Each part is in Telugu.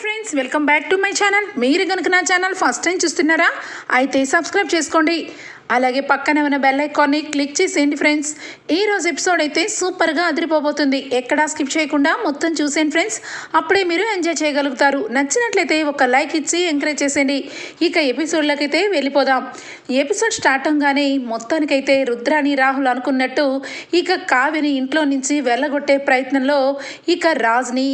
Friends welcome back to my channel మీరు కనుక నా ఛానల్ ఫస్ట్ టైం చూస్తున్నారా అయితే సబ్స్క్రైబ్ చేసుకోండి. అలాగే పక్కన ఉన్న బెల్ ఐకాన్ని క్లిక్ చేసేయండి ఫ్రెండ్స్ ఈ రోజు ఎపిసోడ్ అయితే సూపర్గా అదిరిపోబోతుంది. ఎక్కడా స్కిప్ చేయకుండా మొత్తం చూసేయండి ఫ్రెండ్స్ అప్పుడే మీరు ఎంజాయ్ చేయగలుగుతారు. నచ్చినట్లయితే ఒక లైక్ ఇచ్చి ఎంకరేజ్ చేసేయండి. ఇక ఎపిసోడ్లోకి అయితే వెళ్ళిపోదాం. ఎపిసోడ్ స్టార్ట్ అవగానే మొత్తానికైతే రుద్రాని రాహుల్ అనుకున్నట్టు ఇక కావ్యని ఇంట్లో నుంచి వెళ్ళగొట్టే ప్రయత్నంలో ఇక రాజ్ని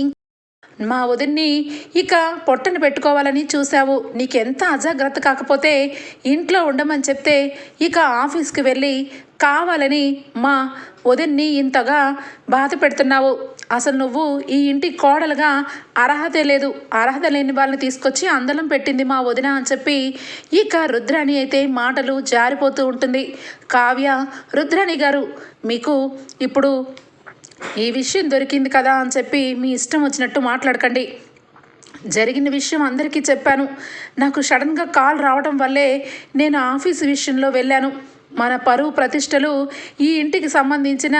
మా వదిన్ని ఇక పొట్టను పెట్టుకోవాలని చూశావు. నీకెంత అజాగ్రత్త కాకపోతే ఇంట్లో ఉండమని చెప్తే ఇక ఆఫీస్కి వెళ్ళి కావాలని మా వదిన్ని ఇంతగా బాధ పెడుతున్నావు. అసలు నువ్వు ఈ ఇంటి కోడలుగా అర్హత లేదు. అర్హత లేని వాళ్ళని తీసుకొచ్చి అందలం పెట్టింది మా వదిన అని చెప్పి ఇక రుద్రాణి అయితే మాటలు జారిపోతూ ఉంటుంది. కావ్య రుద్రాణి గారు మీకు ఇప్పుడు ఈ విషయం దొరికింది కదా అని చెప్పి మీ ఇష్టం వచ్చినట్టు మాట్లాడకండి. జరిగిన విషయం అందరికీ చెప్పాను. నాకు సడన్గా కాల్ రావడం వల్లే నేను ఆఫీస్ విషయంలో వెళ్ళాను. మన పరువు ప్రతిష్టలు ఈ ఇంటికి సంబంధించిన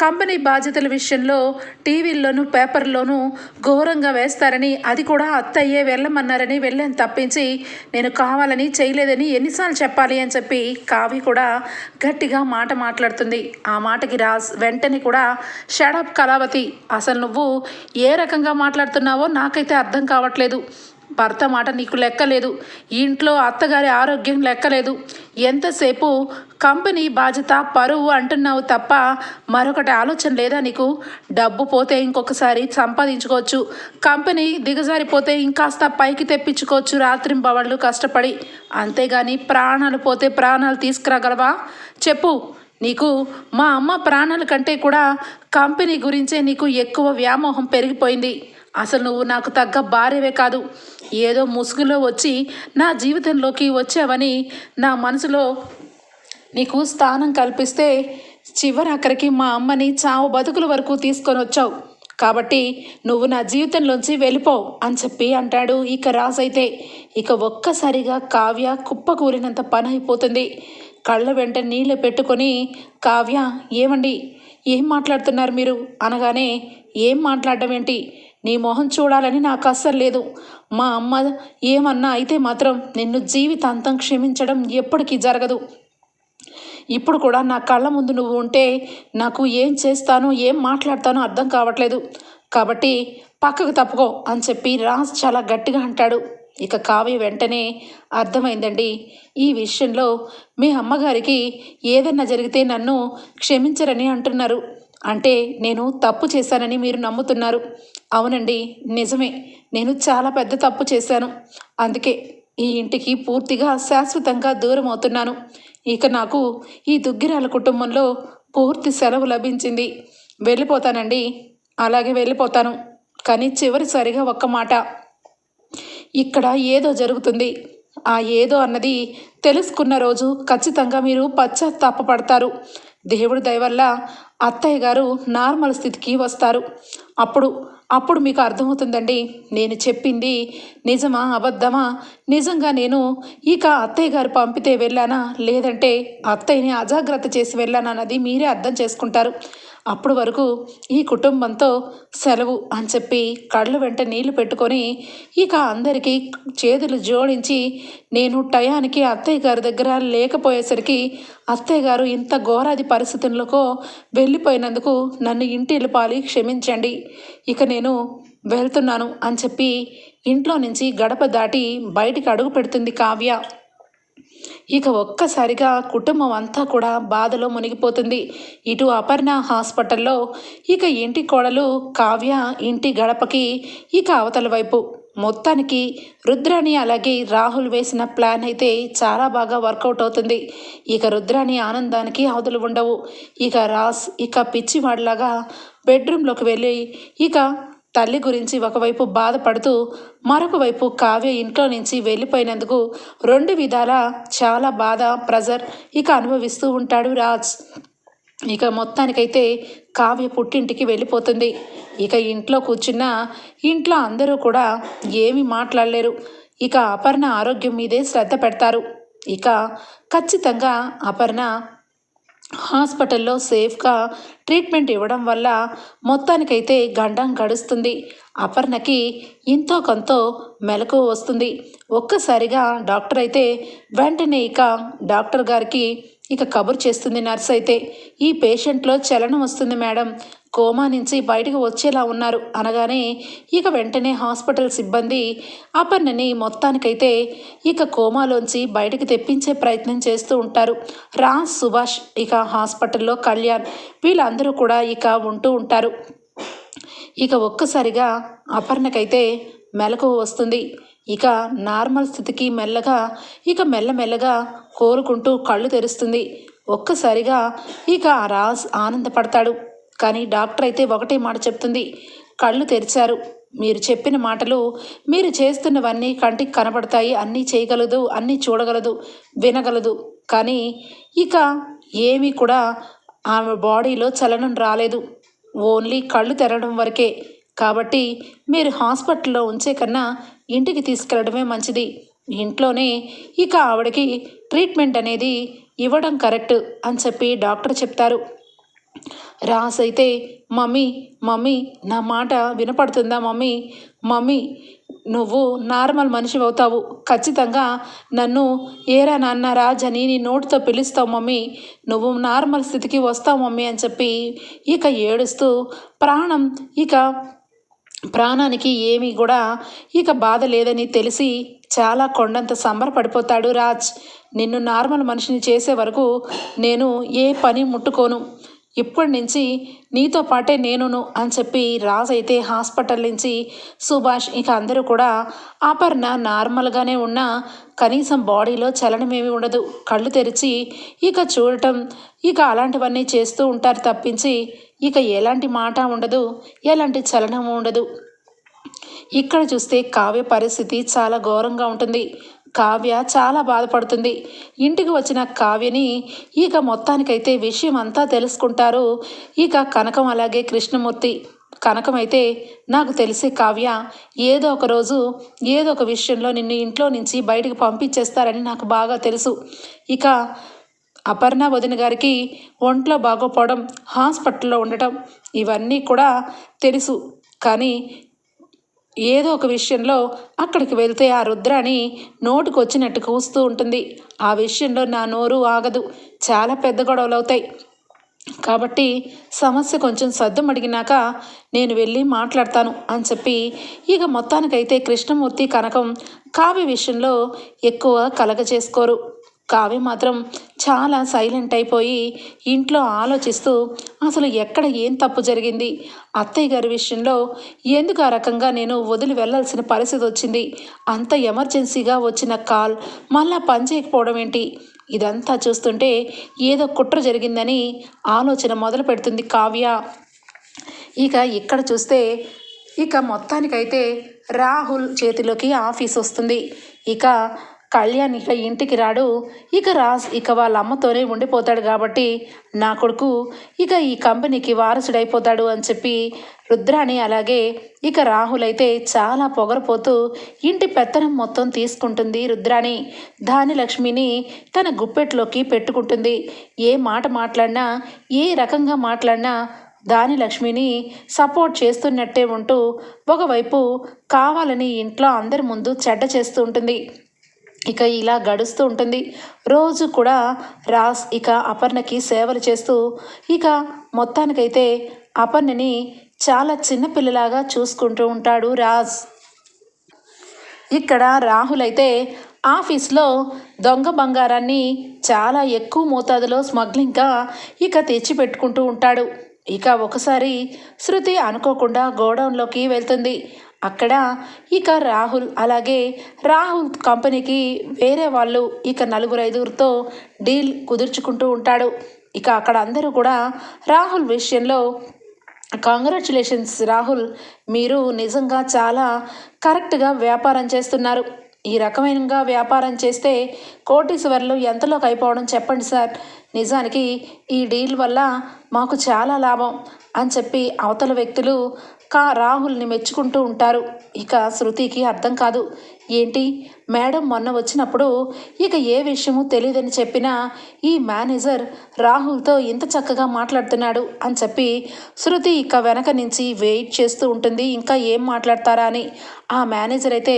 కంపెనీ బాధ్యతల విషయంలో టీవీల్లోనూ పేపర్లోనూ ఘోరంగా వేస్తారని అది కూడా అత్తయ్యే వెళ్ళమన్నారని వెళ్ళని తప్పించి నేను కావాలని చేయలేదని ఎన్నిసార్లు చెప్పాలి అని చెప్పి కావి కూడా గట్టిగా మాట మాట్లాడుతుంది. ఆ మాటకి రాజ్ వెంటనే కూడా షడప్ కళావతి అసలు నువ్వు ఏ రకంగా మాట్లాడుతున్నావో నాకైతే అర్థం కావట్లేదు. భర్త మాట నీకు లెక్కలేదు. ఇంట్లో అత్తగారి ఆరోగ్యం లెక్కలేదు. ఎంతసేపు కంపెనీ బాధ్యత పరువు అంటున్నావు తప్ప మరొకటి ఆలోచన లేదా నీకు? డబ్బు పోతే ఇంకొకసారి సంపాదించుకోవచ్చు. కంపెనీ దిగజారిపోతే ఇంకాస్త పైకి తెప్పించుకోవచ్చు. రాత్రింబవళ్ళు కష్టపడి. అంతేగాని ప్రాణాలు పోతే ప్రాణాలు తీసుకురాగలవా? చెప్పు. నీకు మా అమ్మ ప్రాణాల కంటే కూడా కంపెనీ గురించే నీకు ఎక్కువ వ్యామోహం పెరిగిపోయింది. అసలు నువ్వు నాకు తగ్గ భార్యవే కాదు. ఏదో ముసుగులో వచ్చి నా జీవితంలోకి వచ్చావని నా మనసులో నీకు స్థానం కల్పిస్తే చివరి అక్కడికి మా అమ్మని చావు బతుకుల వరకు తీసుకొని వచ్చావు. కాబట్టి నువ్వు నా జీవితంలోంచి వెళ్ళిపో అని చెప్పి అంటాడు ఇక రాజైతే ఇక ఒక్కసారిగా కావ్య కుప్పకూలినంత పని అయిపోతుంది కళ్ళ వెంట నీళ్ళు పెట్టుకొని కావ్య ఏమండి? ఏం మాట్లాడుతున్నారు మీరు? అనగానే ఏం మాట్లాడడం ఏంటి? నీ మొహం చూడాలని నాకు అస్సలు లేదు. మా అమ్మ ఏమన్నా అయితే మాత్రం నిన్ను జీవితాంతం క్షమించడం ఎప్పటికీ జరగదు. ఇప్పుడు కూడా నా కళ్ళ ముందు నువ్వు ఉంటే నాకు ఏం చేస్తానో ఏం మాట్లాడతానో అర్థం కావట్లేదు. కాబట్టి పక్కకు తప్పుకో అని చెప్పి రాజ్ చాలా గట్టిగా అంటాడు. ఇక కావ్య వెంటనే అర్థమైందండి. ఈ విషయంలో మీ అమ్మగారికి ఏదన్నా జరిగితే నన్ను క్షమించరని అంటున్నారు. అంటే నేను తప్పు చేశానని మీరు నమ్ముతున్నారు. అవునండి నిజమే. నేను చాలా పెద్ద తప్పు చేశాను. అందుకే ఈ ఇంటికి పూర్తిగా శాశ్వతంగా దూరం అవుతున్నాను. ఇక నాకు ఈ దుగ్గిరాల కుటుంబంలో పూర్తి సెలవు లభించింది. వెళ్ళిపోతానండి. అలాగే వెళ్ళిపోతాను. కానీ చివరిసారిగా ఒక్క మాట. ఇక్కడ ఏదో జరుగుతుంది. ఆ ఏదో అన్నది తెలుసుకున్న రోజు ఖచ్చితంగా మీరు పశ్చాత్తాపడతారు దేవుడి దయ వల్ల అత్తయ్య గారు నార్మల్ స్థితికి వస్తారు. అప్పుడు అప్పుడు మీకు అర్థమవుతుందండి. నేను చెప్పింది నిజమా అబద్ధమా? నిజంగా నేను ఇక అత్తయ్య గారు పంపితే వెళ్ళానా? లేదంటే అత్తయ్యని అజాగ్రత్త చేసి వెళ్ళానా అన్నది మీరే అర్థం చేసుకుంటారు. అప్పుడు వరకు ఈ కుటుంబంతో సెలవు అని చెప్పి కళ్ళు వెంట నీళ్ళు పెట్టుకొని ఇక అందరికీ చేతులు జోడించి నేను టయానికి అత్తయ్య గారి దగ్గర లేకపోయేసరికి అత్తయ్య గారు ఇంత ఘోరాది పరిస్థితులకు వెళ్ళిపోయినందుకు నన్ను ఇంటి పాలి క్షమించండి. ఇక నేను వెళ్తున్నాను అని చెప్పి ఇంట్లో నుంచి గడప దాటి బయటికి అడుగు పెడుతుంది కావ్య. ఇక ఒక్కసారిగా కుటుంబం అంతా కూడా బాధలో మునిగిపోతుంది. ఇటు అపర్ణ హాస్పిటల్లో ఇక ఇంటి కోడలు కావ్య ఇంటి గడపకి ఇక అవతల వైపు. మొత్తానికి రుద్రాణి అలాగే రాహుల్ వేసిన ప్లాన్ అయితే చాలా బాగా వర్కౌట్ అవుతుంది. ఇక రుద్రాణి ఆనందానికి అవధులు ఉండవు. ఇక రాస్ ఇక పిచ్చివాడిలాగా బెడ్రూమ్లోకి వెళ్ళి ఇక తల్లి గురించి ఒకవైపు బాధపడుతూ మరొక వైపు కావ్య ఇంట్లో నుంచి వెళ్ళిపోయినందుకు రెండు విధాల చాలా బాధ ప్రెజర్ ఇక అనుభవిస్తూ ఉంటాడు రాజ్. ఇక మొత్తానికైతే కావ్య పుట్టింటికి వెళ్ళిపోతుంది. ఇక ఇంట్లో కూర్చున్న ఇంట్లో అందరూ కూడా ఏమీ మాట్లాడలేరు. ఇక అపర్ణ ఆరోగ్యం మీదే శ్రద్ధ పెడతారు. ఇక ఖచ్చితంగా అపర్ణ హాస్పిటల్లో సేఫ్గా ట్రీట్మెంట్ ఇవ్వడం వల్ల మొత్తానికైతే గండం గడుస్తుంది. అపర్ణకి ఇంతో కొంతో మెలకు వస్తుంది. ఒక్కసారిగా డాక్టర్ అయితే వెంటనే ఇక డాక్టర్ గారికి ఇక కబురు చేస్తుంది నర్స్ అయితే ఈ పేషెంట్లో చలనం వస్తుంది మేడం. కోమా నుంచి బయటకు వచ్చేలా ఉన్నారు అనగానే ఇక వెంటనే హాస్పిటల్ సిబ్బంది అపర్ణని మొత్తానికైతే ఇక కోమాలోంచి బయటకు తెప్పించే ప్రయత్నం చేస్తూ ఉంటారు. రా సుభాష్ ఇక హాస్పిటల్లో కళ్యాణ్. వీళ్ళందరూ కూడా ఇక ఉంటూ ఉంటారు. ఇక ఒక్కసారిగా అపర్ణకైతే మెలకు వస్తుంది. ఇక నార్మల్ స్థితికి మెల్లగా ఇక మెల్లమెల్లగా కోలుకుంటూ కళ్ళు తెరుస్తుంది. ఒక్కసారిగా ఇక రాజ్ ఆనందపడతాడు. కానీ డాక్టర్ అయితే ఒకటే మాట చెప్తుంది. కళ్ళు తెరిచారు. మీరు చెప్పిన మాటలు మీరు చేస్తున్నవన్నీ కంటికి కనబడతాయి అన్నీ చేయగలదు అన్నీ చూడగలదు వినగలదు. కానీ ఇక ఏమీ కూడా ఆమె బాడీలో చలనం రాలేదు. ఓన్లీ కళ్ళు తెరడం వరకే. కాబట్టి మీరు హాస్పిటల్లో ఉంచే కన్నా ఇంటికి తీసుకెళ్ళడమే మంచిది. ఇంట్లోనే ఇక ఆవిడకి ట్రీట్మెంట్ అనేది ఇవ్వడం కరెక్ట్ అని చెప్పి డాక్టర్ చెప్తారు. రాస్ అయితే మమ్మీ మమ్మీ నా మాట వినపడుతుందా మమ్మీ? మమ్మీ నువ్వు నార్మల్ మనిషి అవుతావు ఖచ్చితంగా నన్ను ఏరా నాన్న రాజ్ అని నీ నోటితో పిలుస్తావు మమ్మీ. నువ్వు నార్మల్ స్థితికి వస్తావు మమ్మీ అని చెప్పి ఇక ఏడుస్తూ ప్రాణం ఇక ప్రాణానికి ఏమీ కూడా ఇక బాధ లేదని తెలిసి చాలా కొండంత సంబరపడిపోతాడు రాజ్. నిన్ను నార్మల్ మనిషిని చేసే వరకు నేను ఏ పని ముట్టుకోను. ఇప్పటి నుంచి నీతో పాటే నేనును అని చెప్పి రాజ్ అయితే హాస్పిటల్ నుంచి సుభాష్ ఇక అందరూ కూడా ఆపర్ణ నార్మల్గానే ఉన్న కనీసం బాడీలో చలనమేమి ఉండదు. కళ్ళు తెరిచి ఇక చూడటం ఇక అలాంటివన్నీ చేస్తూ ఉంటారు తప్పించి ఇక ఎలాంటి మాట ఉండదు ఎలాంటి చలనము ఉండదు. ఇక్కడ చూస్తే కావ్య పరిస్థితి చాలా ఘోరంగా ఉంటుంది. కావ్య చాలా బాధపడుతుంది. ఇంటికి వచ్చిన కావ్యని ఇక మొత్తానికైతే విషయం అంతా తెలుసుకుంటారు. ఇక కనకం అలాగే కృష్ణమూర్తి. కనకం అయితే నాకు తెలిసి కావ్య ఏదో ఒక రోజు ఏదో ఒక విషయంలో నిన్ను ఇంట్లో నుంచి బయటకు పంపించేస్తారని నాకు బాగా తెలుసు. ఇక అపర్ణ వదిన గారికి ఒంట్లో బాగోపోవడం హాస్పిటల్లో ఉండటం ఇవన్నీ కూడా తెలుసు. కానీ ఏదో ఒక విషయంలో అక్కడికి వెళ్తే ఆ రుద్రాని నోటుకు వచ్చినట్టు కూస్తూ ఉంటుంది. ఆ విషయంలో నా నోరు ఆగదు. చాలా పెద్ద గొడవలు అవుతాయి కాబట్టి సమస్య కొంచెం సర్దు అడిగినాక నేను వెళ్ళి మాట్లాడతాను అని చెప్పి ఇక మొత్తానికైతే కృష్ణమూర్తి కనకం కావ్య విషయంలో ఎక్కువ కలగ చేసుకోరు కావ్య మాత్రం చాలా సైలెంట్ అయిపోయి ఇంట్లో ఆలోచిస్తూ అసలు ఎక్కడ ఏం తప్పు జరిగింది? అత్తయ్య గారి విషయంలో ఎందుకు ఆ రకంగా నేను వదిలి వెళ్ళాల్సిన పరిస్థితి వచ్చింది? అంత ఎమర్జెన్సీగా వచ్చిన కాల్ మళ్ళా పనిచేయకపోవడం ఏంటి ఇదంతా చూస్తుంటే ఏదో కుట్ర జరిగిందని ఆలోచన మొదలు పెడుతుంది కావ్య. ఇక ఇక్కడ చూస్తే ఇక మొత్తానికైతే రాహుల్ చేతిలోకి ఆఫీస్ వస్తుంది. ఇక కళ్యాణ్ ఇక ఇంటికి రాడు. ఇక రాజ్ ఇక వాళ్ళ అమ్మతోనే ఉండిపోతాడు కాబట్టి నా కొడుకు ఇక ఈ కంపెనీకి వారసుడైపోతాడు అని చెప్పి రుద్రాణి అలాగే ఇక రాహుల్ అయితే చాలా పొగరపోతూ ఇంటి పెత్తనం మొత్తం తీసుకుంటుంది రుద్రాణి. దాని లక్ష్మిని తన గుప్పెట్లోకి పెట్టుకుంటుంది. ఏ మాట మాట్లాడినా ఏ రకంగా మాట్లాడినా దాని లక్ష్మిని సపోర్ట్ చేస్తున్నట్టే ఉంటూ ఒకవైపు కావాలని ఇంట్లో అందరి ముందు చెడ్డ చేస్తూ ఉంటుంది. ఇక ఇలా గడుస్తూ ఉంటుంది. రోజు కూడా రాస్ ఇక అపర్ణకి సేవలు చేస్తూ ఇక మొత్తానికైతే అపర్ణని చాలా చిన్నపిల్లలాగా చూసుకుంటూ ఉంటాడు రాజ్. ఇక్కడ రాహుల్ అయితే ఆఫీస్లో దొంగ బంగారాన్ని చాలా ఎక్కువ మోతాదులో స్మగ్లింగ్గా ఇక తెచ్చిపెట్టుకుంటూ ఉంటాడు. ఇక ఒకసారి శృతి అనుకోకుండా గోడౌన్లోకి వెళ్తుంది. అక్కడ ఇక రాహుల్ అలాగే రాహుల్ కంపెనీకి వేరే వాళ్ళు ఇక నలుగురు ఐదుగురితో డీల్ కుదుర్చుకుంటూ ఉంటాడు. ఇక అక్కడ అందరూ కూడా రాహుల్ విషయంలో కాంగ్రాచులేషన్స్ రాహుల్. మీరు నిజంగా చాలా కరెక్ట్గా వ్యాపారం చేస్తున్నారు. ఈ రకమైనగా వ్యాపారం చేస్తే కోటీశ్వర్లు ఎంతలోకి అయిపోవడం చెప్పండి సార్. నిజానికి ఈ డీల్ వల్ల మాకు చాలా లాభం అని చెప్పి అవతల వ్యక్తులు కా రాహుల్ని మెచ్చుకుంటూ ఉంటారు. ఇక శృతికి అర్థం కాదు. ఏంటి? మేడం మొన్న వచ్చినప్పుడు ఇక ఏ విషయమూ తెలియదని చెప్పినా ఈ మేనేజర్ రాహుల్తో ఇంత చక్కగా మాట్లాడుతున్నాడు అని చెప్పి శృతి ఇక వెనక నుంచి వెయిట్ చేస్తూ ఉంటుంది. ఇంకా ఏం మాట్లాడతారా అని. ఆ మేనేజర్ అయితే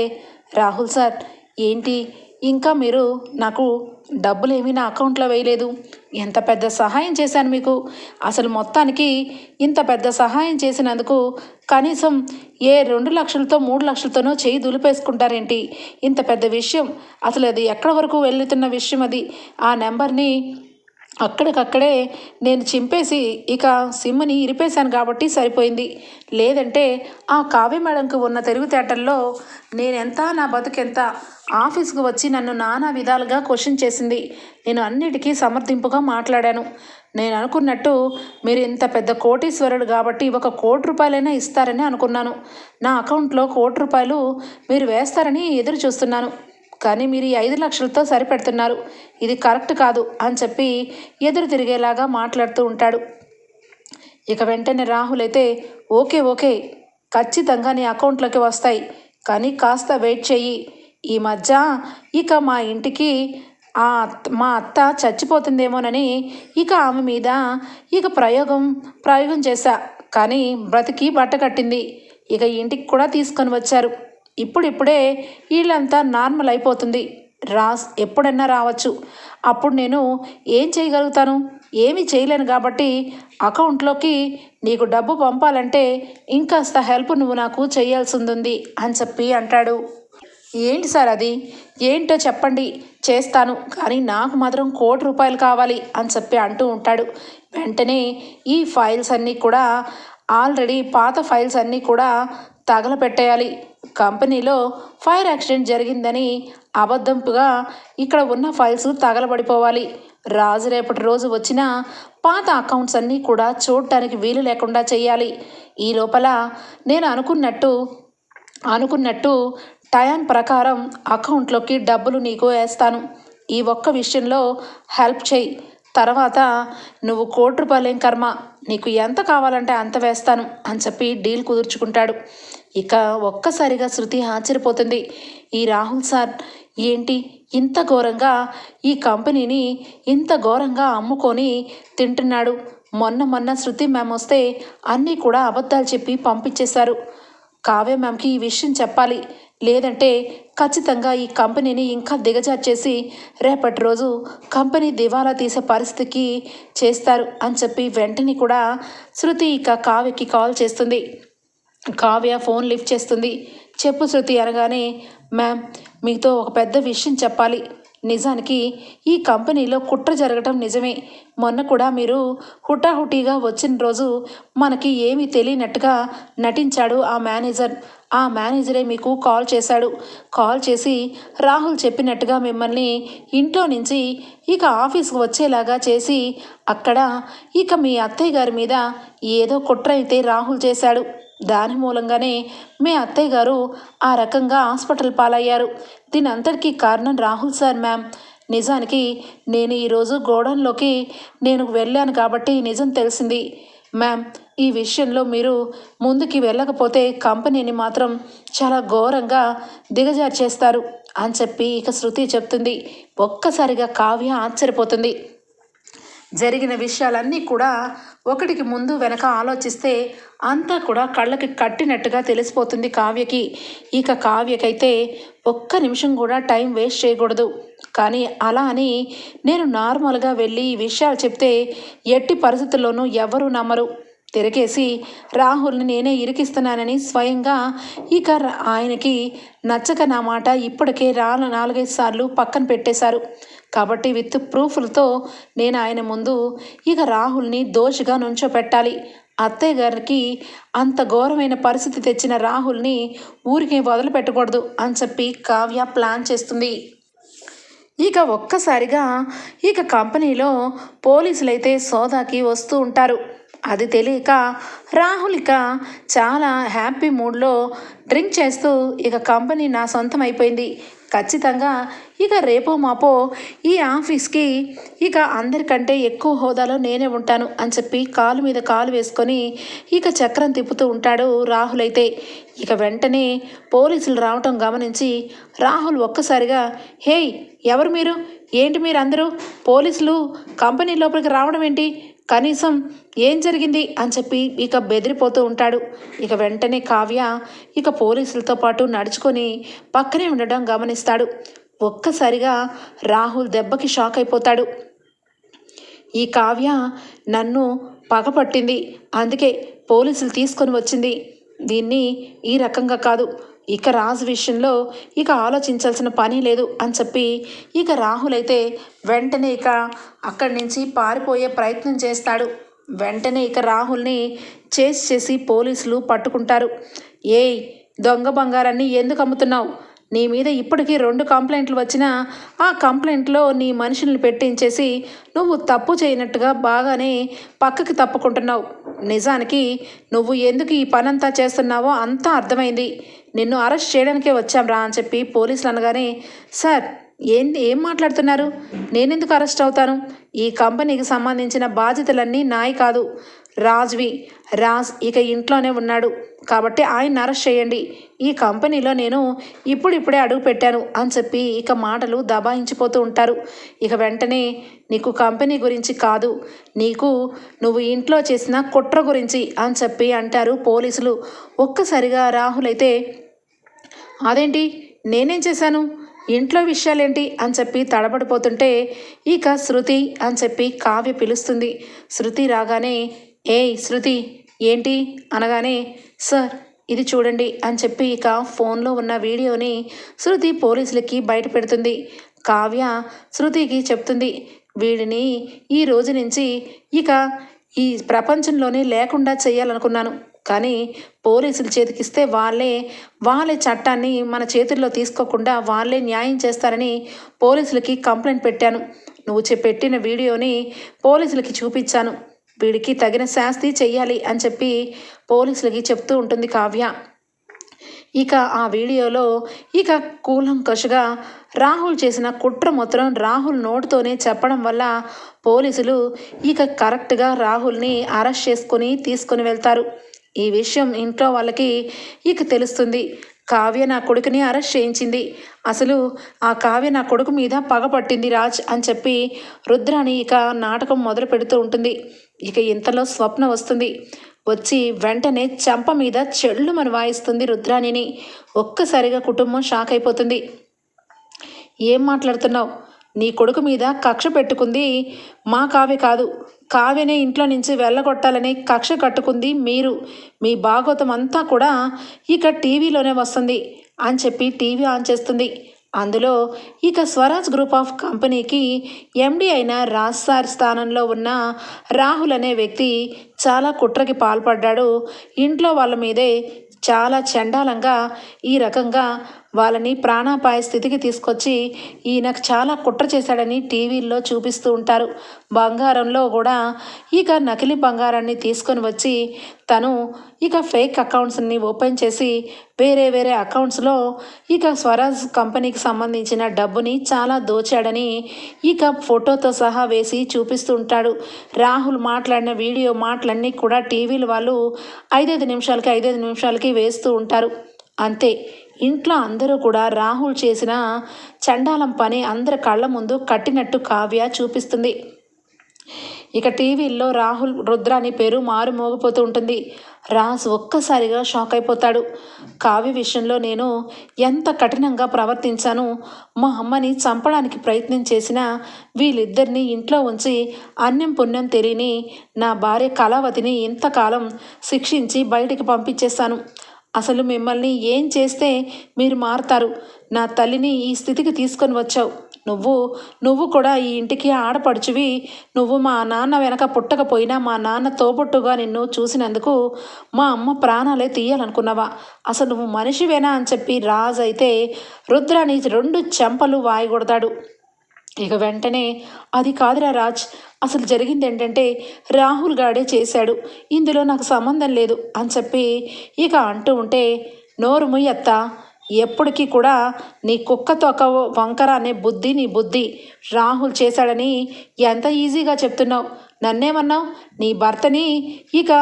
రాహుల్ సార్ ఏంటి? ఇంకా మీరు నాకు డబ్బులు ఏమీ నా అకౌంట్లో వేయలేదు. ఎంత పెద్ద సహాయం చేశాను మీకు? అసలు మొత్తానికి ఇంత పెద్ద సహాయం చేసినందుకు కనీసం ఏ రెండు లక్షలతో మూడు లక్షలతోనో చేయి దులిపేసుకుంటారేంటి? ఇంత పెద్ద విషయం. అసలు అది ఎక్కడ వరకు వెళ్తున్న విషయం అది? ఆ నెంబర్ని అక్కడికక్కడే నేను చింపేసి ఇక సిమ్ని ఇరిపేశాను కాబట్టి సరిపోయింది. లేదంటే ఆ కావ్య మేడంకు ఉన్న తెలివితేటల్లో నేనెంత నా బతుకెంత? ఆఫీస్కు వచ్చి నన్ను నానా విధాలుగా క్వశ్చన్ చేసింది. నేను అన్నిటికీ సమర్థింపుగా మాట్లాడాను. నేను అనుకున్నట్టు మీరు ఇంత పెద్ద కోటీశ్వరుడు కాబట్టి ఒక కోటి రూపాయలైనా ఇస్తారని అనుకున్నాను. నా అకౌంట్లో కోటి రూపాయలు మీరు వేస్తారని ఎదురు చూస్తున్నాను కానీ మీరు ఈ ఐదు లక్షలతో సరిపెడుతున్నారు. ఇది కరెక్ట్ కాదు అని చెప్పి ఎదురు తిరిగేలాగా మాట్లాడుతూ ఉంటాడు. ఇక వెంటనే రాహుల్ అయితే ఓకే ఓకే ఖచ్చితంగా నీ అకౌంట్లోకి వస్తాయి. కానీ కాస్త వెయిట్ చెయ్యి. ఈ మధ్య ఇక మా ఇంటికి ఆ అత్త- మా అత్త చచ్చిపోతుందేమోనని ఇక ఆమె మీద ఇక ప్రయోగం ప్రయోగం చేశా. కానీ బ్రతికి బట్ట కట్టింది. ఇక ఇంటికి కూడా తీసుకొని వచ్చారు. ఇప్పుడిప్పుడే వీళ్ళంతా నార్మల్ అయిపోతుంది. రాస్ ఎప్పుడన్నా రావచ్చు. అప్పుడు నేను ఏం చేయగలుగుతాను? ఏమీ చేయలేను కాబట్టి అకౌంట్లోకి నీకు డబ్బు పంపాలంటే ఇంకాస్త హెల్ప్ నువ్వు నాకు చేయాల్సి ఉంది అని చెప్పి అంటాడు. ఏంటి సార్ అది? ఏంటో చెప్పండి. చేస్తాను. కానీ నాకు మాత్రం కోటి రూపాయలు కావాలి అని చెప్పి అంటూ ఉంటాడు. వెంటనే ఈ ఫైల్స్ అన్నీ కూడా ఆల్రెడీ పాత ఫైల్స్ అన్నీ కూడా తగలపెట్టేయాలి. కంపెనీలో ఫైర్ యాక్సిడెంట్ జరిగిందని అబద్ధంపుగా ఇక్కడ ఉన్న ఫైల్స్ తగలబడిపోవాలి. రాజు రేపటి రోజు వచ్చిన పాత అకౌంట్స్ అన్నీ కూడా చూడటానికి వీలు లేకుండా చేయాలి. ఈ లోపల నేను అనుకున్నట్టు అనుకున్నట్టు టయాన్ ప్రకారం అకౌంట్లోకి డబ్బులు నీకు వేస్తాను. ఈ ఒక్క విషయంలో హెల్ప్ చేయి. తర్వాత నువ్వు కోటి రూపాయలేం కర్మ నీకు ఎంత కావాలంటే అంత వేస్తాను అని చెప్పి డీల్ కుదుర్చుకుంటాడు. ఇక ఒక్కసారిగా శృతి ఆశ్చర్యపోతుంది. ఈ రాహుల్ సార్ ఏంటి ఇంత ఘోరంగా? ఈ కంపెనీని ఇంత ఘోరంగా అమ్ముకొని తింటున్నాడు. మొన్న మొన్న శృతి మ్యామ్ వస్తే అన్నీ కూడా అబద్ధాలు చెప్పి పంపించేశారు. కావ్య మ్యామ్కి ఈ విషయం చెప్పాలి. లేదంటే ఖచ్చితంగా ఈ కంపెనీని ఇంకా దిగజార్చేసి రేపటి రోజు కంపెనీ దివాలా తీసే పరిస్థితికి చేస్తారు అని చెప్పి వెంటనే కూడా శృతి ఇక కావ్యకి కాల్ చేస్తుంది. కావ్య ఫోన్ లిఫ్ట్ చేస్తుంది. చెప్పు శృతి అనగానే మ్యామ్ మీతో ఒక పెద్ద విషయం చెప్పాలి. నిజానికి ఈ కంపెనీలో కుట్ర జరగటం నిజమే. మొన్న కూడా మీరు హుటాహుటీగా వచ్చిన రోజు మనకి ఏమీ తెలియనట్టుగా నటించాడు ఆ మేనేజర్. ఆ మేనేజరే మీకు కాల్ చేశాడు. కాల్ చేసి రాహుల్ చెప్పినట్టుగా మిమ్మల్ని ఇంట్లో నుంచి ఇక ఆఫీస్కి వచ్చేలాగా చేసి అక్కడ ఇక మీ అత్తయ్య గారి మీద ఏదో కుట్ర అయితే రాహుల్ చేశాడు. దాని మూలంగానే మీ అత్తయ్య గారు ఆ రకంగా హాస్పిటల్ పాలయ్యారు. దీని అంతటికీ కారణం రాహుల్ సార్ మ్యామ్. నిజానికి నేను ఈరోజు గోడౌన్లోకి నేను వెళ్ళాను కాబట్టి నిజం తెలిసింది. మ్యామ్ ఈ విషయంలో మీరు ముందుకి వెళ్ళకపోతే కంపెనీని మాత్రం చాలా ఘోరంగా దిగజార్చేస్తారు అని చెప్పి ఇక శృతి చెప్తుంది. ఒక్కసారిగా కావ్య ఆశ్చర్యపోతుంది. జరిగిన విషయాలన్నీ కూడా ఒకటికి ముందు వెనక ఆలోచిస్తే అంతా కూడా కళ్ళకి కట్టినట్టుగా తెలిసిపోతుంది కావ్యకి. ఇక కావ్యకైతే ఒక్క నిమిషం కూడా టైం వేస్ట్ చేయకూడదు. కానీ అలా అని నేను నార్మల్గా వెళ్ళి ఈ విషయాలు చెప్తే ఎట్టి పరిస్థితుల్లోనూ ఎవరూ నమ్మరు. తెరకేసి రాహుల్ని నేనే ఇరికిస్తున్నానని స్వయంగా ఇక ఆయనకి నచ్చక నా మాట ఇప్పటికే రాను నాలుగైదు సార్లు పక్కన పెట్టేశారు. కాబట్టి విత్ ప్రూఫ్లతో నేను ఆయన ముందు ఇక రాహుల్ని దోషిగా నుంచోపెట్టాలి. అత్తయ్య గారికి అంత ఘోరమైన పరిస్థితి తెచ్చిన రాహుల్ని ఊరికే వదిలిపెట్టకూడదు అని చెప్పి కావ్య ప్లాన్ చేస్తుంది. ఇక ఒక్కసారిగా ఇక కంపెనీలో పోలీసులైతే సోదాకి వస్తూ ఉంటారు. అది తెలియక రాహుల్ ఇక చాలా హ్యాపీ మూడ్లో డ్రింక్ చేస్తూ ఇక కంపెనీ నా సొంతం అయిపోయింది. ఖచ్చితంగా ఇక రేపో మాపో ఈ ఆఫీస్కి ఇక అందరికంటే ఎక్కువ హోదాలో నేనే ఉంటాను అని చెప్పి కాలు మీద కాలు వేసుకొని ఇక చక్రం తిప్పుతూ ఉంటాడు రాహుల్ అయితే. ఇక వెంటనే పోలీసులు రావటం గమనించి రాహుల్ ఒక్కసారిగా హేయ్ ఎవరు మీరు? ఏంటి మీరు అందరూ పోలీసులు కంపెనీ లోపలికి రావడం ఏంటి? కనీసం ఏం జరిగింది అని చెప్పి ఇక బెదిరిపోతూ ఉంటాడు. ఇక వెంటనే కావ్య ఇక పోలీసులతో పాటు నడుచుకొని పక్కనే ఉండడం గమనిస్తాడు. ఒక్కసారిగా రాహుల్ దెబ్బకి షాక్ అయిపోతాడు. ఈ కావ్య నన్ను పగపట్టింది అందుకే పోలీసులు తీసుకొని వచ్చింది. దీన్ని ఈ రకంగా కాదు. ఇక రాజు విషయంలో ఇక ఆలోచించాల్సిన పని లేదు అని చెప్పి ఇక రాహుల్ అయితే వెంటనే ఇక అక్కడి నుంచి పారిపోయే ప్రయత్నం చేస్తాడు. వెంటనే ఇక రాహుల్ని చేసి చేసి పోలీసులు పట్టుకుంటారు. ఏయ్ దొంగ బంగారాన్ని ఎందుకు అమ్ముతున్నావు? నీ మీద ఇప్పటికీ రెండు కంప్లైంట్లు వచ్చినా ఆ కంప్లైంట్లో నీ మనుషుల్ని పెట్టించేసి నువ్వు తప్పు చేయనట్టుగా బాగానే పక్కకి తప్పుకుంటున్నావు. నిజానికి నువ్వు ఎందుకు ఈ పనంతా చేస్తున్నావో అంతా అర్థమైంది. నిన్ను అరెస్ట్ చేయడానికే వచ్చాంరా అని చెప్పి పోలీసులు అనగానే సార్ ఏంది ఏం మాట్లాడుతున్నారు? నేనెందుకు అరెస్ట్ అవుతాను? ఈ కంపెనీకి సంబంధించిన బాధ్యతలన్నీ నాయి కాదు. రాజ్వి రాజ్ ఇక ఇంట్లోనే ఉన్నాడు. కాబట్టి ఆయన అరెస్ట్ చేయండి. ఈ కంపెనీలో నేను ఇప్పుడిప్పుడే అడుగు పెట్టాను అని చెప్పి ఇక మాటలు దబాయించిపోతూ ఉంటారు. ఇక వెంటనే నీకు కంపెనీ గురించి కాదు నీకు నువ్వు ఇంట్లో చేసిన కుట్ర గురించి అని చెప్పి అంటారు పోలీసులు. ఒక్కసారిగా రాహుల్ అయితే అదేంటి? నేనేం చేశాను? ఇంట్లో విషయాలేంటి? అని చెప్పి తడబడిపోతుంటే ఇక శృతి అని చెప్పి కావ్య పిలుస్తుంది. శృతి రాగానే ఏయ్ శృతి ఏంటి? అనగానే సార్ ఇది చూడండి అని చెప్పి ఇక ఫోన్లో ఉన్న వీడియోని శృతి పోలీసులకి బయట పెడుతుంది. కావ్య శృతికి చెప్తుంది వీడిని ఈ రోజు నుంచి ఇక ఈ ప్రపంచంలోనే లేకుండా చేయాలనుకున్నాను. కానీ పోలీసుల చేతికిస్తే వాళ్ళే వాళ్ళే చట్టాన్ని మన చేతుల్లో తీసుకోకుండా వాళ్ళే న్యాయం చేస్తారని పోలీసులకి కంప్లైంట్ పెట్టాను. నువ్వు చె పెట్టిన వీడియోని పోలీసులకి చూపించాను. వీడికి తగిన శాస్తి చెయ్యాలి అని చెప్పి పోలీసులకి చెప్తూ ఉంటుంది కావ్య. ఇక ఆ వీడియోలో ఇక కూలంకషగా రాహుల్ చేసిన కుట్ర మొత్తం రాహుల్ నోటుతోనే చెప్పడం వల్ల పోలీసులు ఇక కరెక్ట్గా రాహుల్ని అరెస్ట్ చేసుకొని తీసుకొని వెళ్తారు. ఈ విషయం ఇంట్లో వాళ్ళకి ఇక తెలుస్తుంది. కావ్య నా కొడుకుని అరెస్ట్ చేయించింది. అసలు ఆ కావ్య నా కొడుకు మీద పగపట్టింది రాజ్ అని చెప్పి రుద్రాని ఇక నాటకం మొదలు పెడుతూ ఉంటుంది. ఇక ఇంతలో స్వప్న వస్తుంది. వచ్చి వెంటనే చెంప మీద చెల్లుమని వాయిస్తుంది రుద్రాణిని. ఒక్కసారిగా కుటుంబం షాక్ అయిపోతుంది. ఏం మాట్లాడుతున్నావు? నీ కొడుకు మీద కక్ష పెట్టుకుంది మా కావ్య కాదు. కావ్యనే ఇంట్లో నుంచి వెళ్ళగొట్టాలని కక్ష కట్టుకుంది మీరు. మీ భాగవతం అంతా కూడా ఇక టీవీలోనే వస్తుంది అని చెప్పి టీవీ ఆన్ చేస్తుంది. అందులో ఇక స్వరాజ్ గ్రూప్ ఆఫ్ కంపెనీకి ఎండి అయిన రాజ్ సార్ స్థానంలో ఉన్న రాహుల్ అనే వ్యక్తి చాలా కుట్రకి పాల్పడ్డాడు. ఇంట్లో వాళ్ళ మీదే చాలా చండాలంగా ఈ రకంగా వాళ్ళని ప్రాణాపాయ స్థితికి తీసుకొచ్చి ఈయనకు చాలా కుట్ర చేశాడని టీవీల్లో చూపిస్తూ ఉంటారు. బంగారంలో కూడా ఇక నకిలీ బంగారాన్ని తీసుకొని వచ్చి తను ఇక ఫేక్ అకౌంట్స్ని ఓపెన్ చేసి వేరే వేరే అకౌంట్స్లో ఇక స్వరాజ్ కంపెనీకి సంబంధించిన డబ్బుని చాలా దోచాడని ఇక ఫోటోతో సహా వేసి చూపిస్తూ ఉంటాడు. రాహుల్ మాట్లాడిన వీడియో మాటలన్నీ కూడా టీవీలు వాళ్ళు ఐదైదు నిమిషాలకి ఐదైదు నిమిషాలకి వేస్తూ ఉంటారు. అంతే. ఇంట్లో అందరూ కూడా రాహుల్ చేసిన చండాలం పని అందరి కళ్ళ ముందు కట్టినట్టు కావ్య చూపిస్తుంది. ఇక టీవీల్లో రాహుల్ రుద్రాని పేరు మారు మోగిపోతూ ఉంటుంది. రాజ్ ఒక్కసారిగా షాక్ అయిపోతాడు. కావ్య విషయంలో నేను ఎంత కఠినంగా ప్రవర్తించాను మా అమ్మని చంపడానికి ప్రయత్నం చేసిన వీళ్ళిద్దరిని ఇంట్లో ఉంచి అన్యం పుణ్యం తెలియని నా భార్య కళావతిని ఇంతకాలం శిక్షించి బయటికి పంపించేశాను. అసలు మిమ్మల్ని ఏం చేస్తే మీరు మారుతారు? నా తల్లిని ఈ స్థితికి తీసుకొని వచ్చావు. నువ్వు నువ్వు కూడా ఈ ఇంటికి ఆడపడుచువి. నువ్వు మా నాన్న వెనక పుట్టకపోయినా మా నాన్న తోబుట్టుగా నిన్ను చూసినందుకు మా అమ్మ ప్రాణాలే తీయాలనుకున్నావా? అసలు నువ్వు మనిషివేనా అని చెప్పి రాజు అయితే రుద్రాని రెండు చెంపలు వాయగొడతాడు. ఇక వెంటనే అది కాదురా రాజ్ అసలు జరిగింది ఏంటంటే రాహుల్ గాడే చేశాడు ఇందులో నాకు సంబంధం లేదు అని చెప్పి ఇక అంటూ ఉంటే నోరు ముయ్యత్త ఎప్పటికీ కూడా నీ కుక్క తొక్క వంకర అనే బుద్ధి నీ బుద్ధి. రాహుల్ చేశాడని ఎంత ఈజీగా చెప్తున్నావు. నన్నేమన్నావు? నీ భర్తని ఇక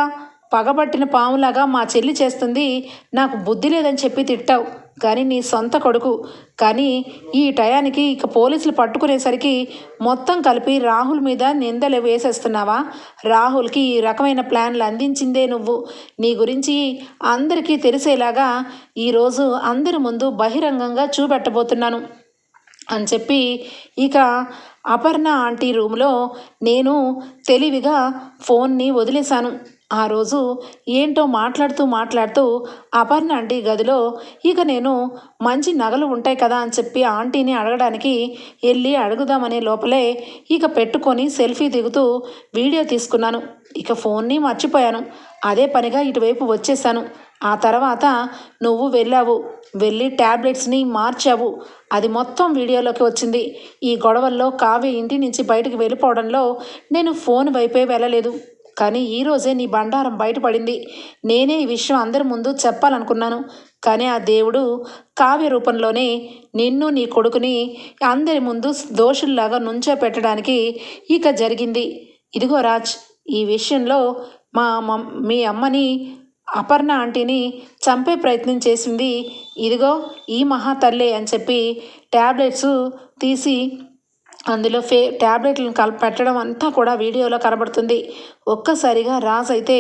పగబట్టిన పాములాగా మా చెల్లి చేస్తుంది నాకు బుద్ధి లేదని చెప్పి తిట్టావు. కానీ నీ సొంత కొడుకు. కానీ ఈ టయానికి ఇక పోలీసులు పట్టుకునేసరికి మొత్తం కలిపి రాహుల్ మీద నిందలు వేసేస్తున్నావా? రాహుల్కి ఈ రకమైన ప్లాన్లు అందించిందే నువ్వు. నీ గురించి అందరికీ తెలిసేలాగా ఈరోజు అందరి ముందు బహిరంగంగా చూపెట్టబోతున్నాను అని చెప్పి ఇక అపర్ణ ఆంటీ రూమ్లో నేను తెలివిగా ఫోన్ని వదిలేశాను. ఆ రోజు ఏంటో మాట్లాడుతూ మాట్లాడుతూ అపర్ణ ఆంటీ గదిలో ఇక నేను మంచి నగలు ఉంటాయి కదా అని చెప్పి ఆంటీని అడగడానికి వెళ్ళి అడుగుదామనే లోపలే ఇక పెట్టుకొని సెల్ఫీ దిగుతూ వీడియో తీసుకున్నాను. ఇక ఫోన్ని మర్చిపోయాను. అదే పనిగా ఇటువైపు వచ్చేసాను ఆ తర్వాత నువ్వు వెళ్ళావు. వెళ్ళి ట్యాబ్లెట్స్ని మార్చావు. అది మొత్తం వీడియోలోకి వచ్చింది. ఈ గొడవల్లో కావ్య ఇంటి నుంచి బయటకు వెళ్ళిపోవడంలో నేను ఫోన్ వైపే వెళ్ళలేదు. కానీ ఈరోజే నీ బండారం బయటపడింది. నేనే ఈ విషయం అందరి ముందు చెప్పాలనుకున్నాను. కానీ ఆ దేవుడు కావ్య రూపంలోనే నిన్ను నీ కొడుకుని అందరి ముందు దోషుల్లాగా నుంచో పెట్టడానికి ఇక జరిగింది. ఇదిగో రాజ్ ఈ విషయంలో మా మమ్ మీ అమ్మని అపర్ణ ఆంటీని చంపే ప్రయత్నం చేసింది. ఇదిగో ఈ మహాతల్లే అని చెప్పి ట్యాబ్లెట్స్ తీసి అందులో ఫే ట్యాబ్లెట్లను కల పెట్టడం అంతా కూడా వీడియోలో కనబడుతుంది. ఒక్కసారిగా రాజ్ అయితే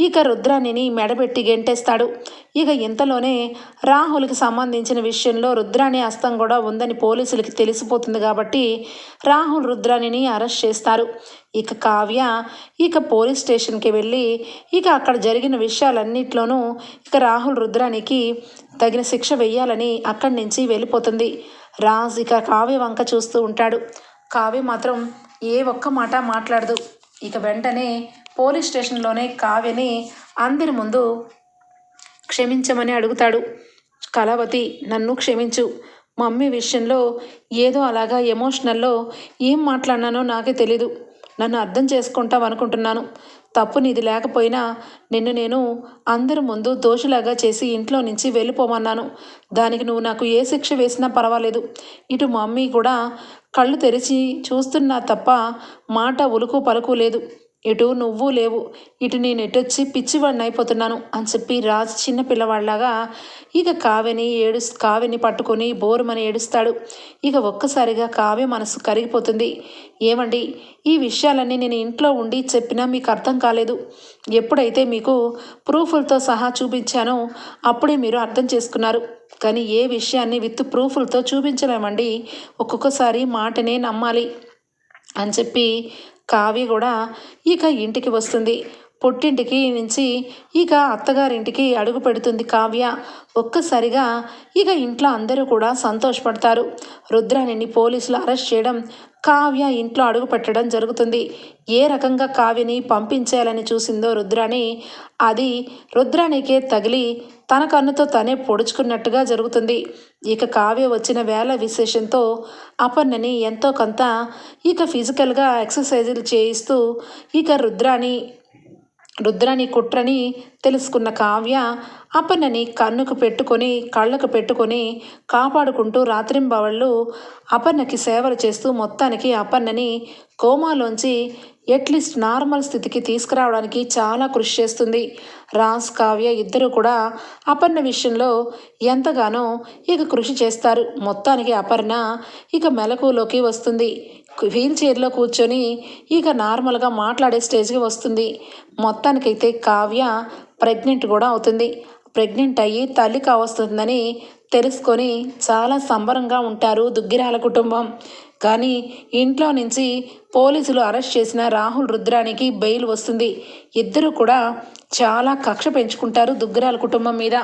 ఇక రుద్రాణిని మెడబెట్టి గెంటేస్తాడు. ఇక ఇంతలోనే రాహుల్కి సంబంధించిన విషయంలో రుద్రాణి హస్తం కూడా ఉందని పోలీసులకి తెలిసిపోతుంది కాబట్టి రాహుల్ రుద్రాణిని అరెస్ట్ చేస్తారు. ఇక కావ్య ఇక పోలీస్ స్టేషన్కి వెళ్ళి ఇక అక్కడ జరిగిన విషయాలన్నిట్లోనూ ఇక రాహుల్ రుద్రానికి తగిన శిక్ష వెయ్యాలని అక్కడి నుంచి వెళ్ళిపోతుంది. రాజ్ ఇక కావ్య వంక చూస్తూ ఉంటాడు. కావ్య మాత్రం ఏ ఒక్క మాట మాట్లాడదు. ఇక వెంటనే పోలీస్ స్టేషన్లోనే కావ్యని అందరి ముందు క్షమించమని అడుగుతాడు. కళావతి నన్ను క్షమించు. మమ్మీ విషయంలో ఏదో అలాగా ఎమోషనల్లో ఏం మాట్లాడినానో నాకే తెలీదు. నన్ను అర్థం చేసుకుంటాం అనుకుంటున్నాను తప్పు నీది లేకపోయినా నిన్ను నేను అందరి ముందు దోషులాగా చేసి ఇంట్లో నుంచి వెళ్ళిపోమన్నాను. దానికి నువ్వు నాకు ఏ శిక్ష వేసినా పర్వాలేదు. ఇటు మమ్మీ కూడా కళ్ళు తెరిచి చూస్తున్నా తప్ప మాట ఉలుకు పలుకు లేదు. ఇటు నువ్వు లేవు. ఇటు నేను ఎటొచ్చి పిచ్చివాడిని అయిపోతున్నాను అని చెప్పి రాజు చిన్న పిల్లవాడిలాగా ఇక కావ్యని ఏడు కావ్యని పట్టుకొని బోరుమని ఏడుస్తాడు. ఇక ఒక్కసారిగా కావ్య మనసు కరిగిపోతుంది. ఏమండి ఈ విషయాలన్నీ నేను ఇంట్లో ఉండి చెప్పినా మీకు అర్థం కాలేదు. ఎప్పుడైతే మీకు ప్రూఫ్లతో సహా చూపించానో అప్పుడే మీరు అర్థం చేసుకున్నారు. కానీ ఏ విషయాన్ని విత్ ప్రూఫ్లతో చూపించలేమండి. ఒక్కొక్కసారి మాటనే నమ్మాలి అని చెప్పి కావ్య కూడా ఇక ఇంటికి వస్తుంది. పుట్టింటికి నుంచి ఇక అత్తగారింటికి అడుగు పెడుతుంది కావ్య. ఒక్కసారిగా ఇక ఇంట్లో అందరూ కూడా సంతోషపడతారు. రుద్రాణిని పోలీసులు అరెస్ట్ చేయడం కావ్య ఇంట్లో అడుగు పెట్టడం జరుగుతుంది. ఏ రకంగా కావ్యని పంపించేయాలని చూసిందో రుద్రాణి అది రుద్రాణికే తగిలి తన కన్నుతో తనే పొడుచుకున్నట్టుగా జరుగుతుంది. ఇక కావ్య వచ్చిన వేళ విశేషంతో అపర్ణని ఎంతో కొంత ఇక ఫిజికల్గా ఎక్సర్సైజులు చేయిస్తూ ఇక రుద్రాణి రుద్రాని కుట్రని తెలుసుకున్న కావ్య అపర్ణని కన్నుకు పెట్టుకొని కళ్ళకు పెట్టుకొని కాపాడుకుంటూ రాత్రింబవళ్ళు అపర్ణకి సేవలు చేస్తూ మొత్తానికి అపర్ణని కోమాలోంచి ఎట్లీస్ట్ నార్మల్ స్థితికి తీసుకురావడానికి చాలా కృషి చేస్తుంది. రాజ్ కావ్య ఇద్దరు కూడా అపర్ణ విషయంలో ఎంతగానో ఇక కృషి చేస్తారు. మొత్తానికి అపర్ణ ఇక మెలకులోకి వస్తుంది. వీల్ చైర్లో కూర్చొని ఇక నార్మల్గా మాట్లాడే స్టేజ్కి వస్తుంది. మొత్తానికైతే కావ్య ప్రెగ్నెంట్ కూడా అవుతుంది. ప్రెగ్నెంట్ అయ్యి తల్లి కావస్తుందని తెలుసుకొని చాలా సంబరంగా ఉంటారు దుగ్గిరాల కుటుంబం. కానీ ఇంట్లో నుంచి పోలీసులు అరెస్ట్ చేసిన రాహుల్ రుద్రానికి బెయిల్ వస్తుంది. ఇద్దరు కూడా చాలా కక్ష పెంచుకుంటారు దుగ్గిరాల కుటుంబం మీద.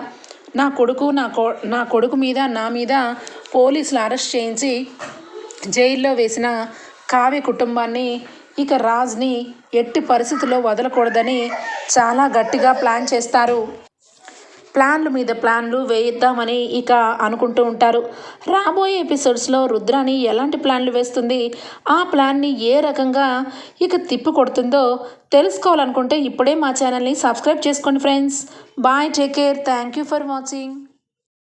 నా కొడుకు నా కొ నా కొడుకు మీద నా మీద పోలీసులు అరెస్ట్ చేయించి జైల్లో వేసిన కావ్య కుటుంబాన్ని ఇక రాజ్ని ఎట్టి పరిస్థితుల్లో వదలకూడదని చాలా గట్టిగా ప్లాన్ చేస్తారు. ప్లాన్ల మీద ప్లాన్లు వేయిద్దామని ఇక అనుకుంటూ ఉంటారు. రాబోయే ఎపిసోడ్స్లో రుద్రాని ఎలాంటి ప్లాన్లు వేస్తుంది? ఆ ప్లాన్ని ఏ రకంగా ఇక తిప్పు కొడుతుందో తెలుసుకోవాలనుకుంటే ఇప్పుడే మా ఛానల్ని సబ్స్క్రైబ్ చేసుకోండి friends. Bye take care. Thank you for watching.